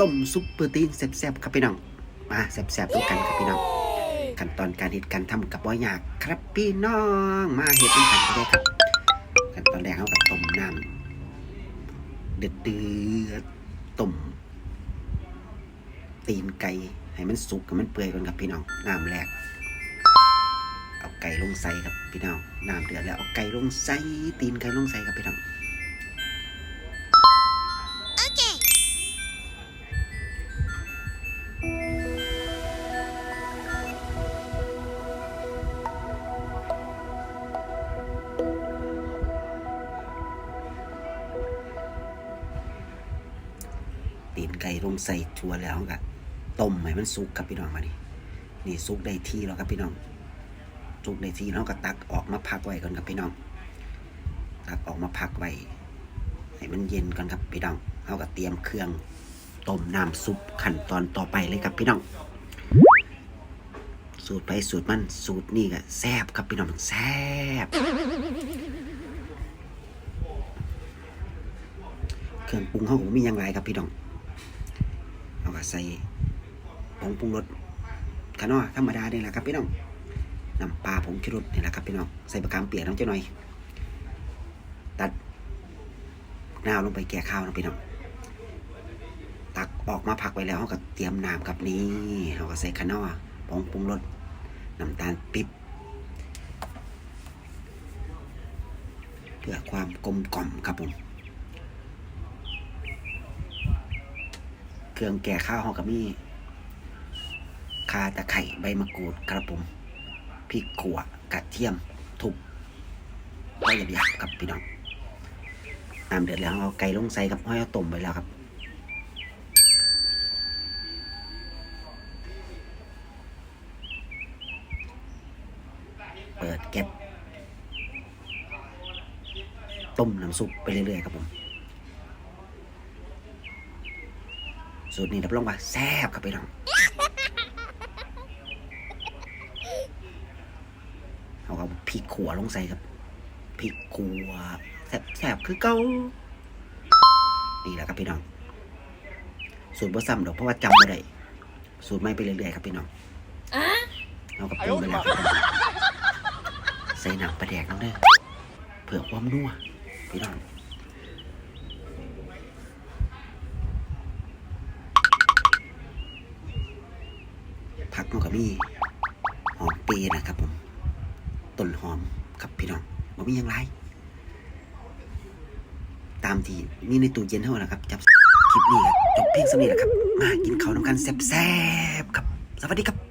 ต้มซุปเปอร์ตีนแซ่บๆครับพี่น้อง มาแซ่บๆด้วยกันครับพี่น้อง ขั้นตอนการเฮ็ดการทำกับบ่ยากครับพี่น้อง มาเฮ็ดด้วยกันก็ได้ครับ ขั้นตอนแรกเขากับต้มน้ำเดือดเดือดๆต้มตีนไก่ให้มันสุกกับมันเปื่อยก่อนครับพี่น้อง น้ำแรก เอาไก่ลงใส่ครับพี่น้อง น้ำเดือดแล้วเอาไก่ลงใส่ตีนไก่ลงใส่ครับพี่น้อง ไก่ลงใส่ชัวแล้วก็ต้มให้มันสุกครับพี่น้องมานี่นี่สุกได้ที่แล้วครับพี่น้องสุกได้ที่แล้วก็ตักออกมาพักไว้ก่อนครับพี่น้อง ตักออกมาพักไว้ให้มันเย็นก่อนครับพี่น้องเอาก็เตรียมเครื่องต้มน้ำซุปขั้นตอนต่อไปเลยครับพี่น้อง สูตรไปสูตรมันสูตรนี่ก็แซ่บครับพี่น้องแซ่บเครื่องปรุงเขาผมมีอย่างไรครับพี่น้อง ก็ใส่ผงปรุงรสขนอธรรมดาเนี่ยแหละครับพี่น้องน้ำปลาผงชูรสนี่แหละครับพี่น้องใส่บะขามเปียกน้ำเจ้าหน่อย ตัดน้ำลงไปแก่ข้าวนะพี่น้องตักออกมาพักไว้แล้วเขาก็เตรียมน้ำครับนี่เขาก็ใส่ขนอผงปรุงรสน้ำตาลปิ๊บเพื่อความกลมกล่อมครับผม เครื่องแก่ข้าวหอกับมีคาตะไคร่ใบมะกรูดกระผมพริกขั่วกระเทียมทุบไว้หยาบๆครับพี่น้องน้ำเดือดแล้วเอาไก่ลงใส่กับห้อยเอาต้มไปแล้วครับเปิดแก็บต้มน้ำซุปไปเรื่อยๆครับผม สูตรนี้รับรองว่าแซ่บครับพี่น้องเอาเอาพริกขัวลงใส่ครับพริกขัวแซ่บแซ่บคือเก่านี่แหละครับพี่น้อง สูตรบ่ซ้ำดอกเพราะว่าจำไม่ได้สูตรไม่ไปเรื่อยๆครับพี่น้องเอากระปุกไปแล้วครับใส่หนังปลาแดกน้ำเด้อเผื่อความนัวพี่น้อง ผักมันก็มีหอมเปรนะครับผมต้นหอมครับพี่น้องว่ามีอย่างไร ตามที่มีในตู้เย็นเท่านั้นครับจับคลิปนี้ครับจบเพียงสำนี้แหละครับ มากินข้าวน้ำกันแซ่บๆครับ สวัสดีครับ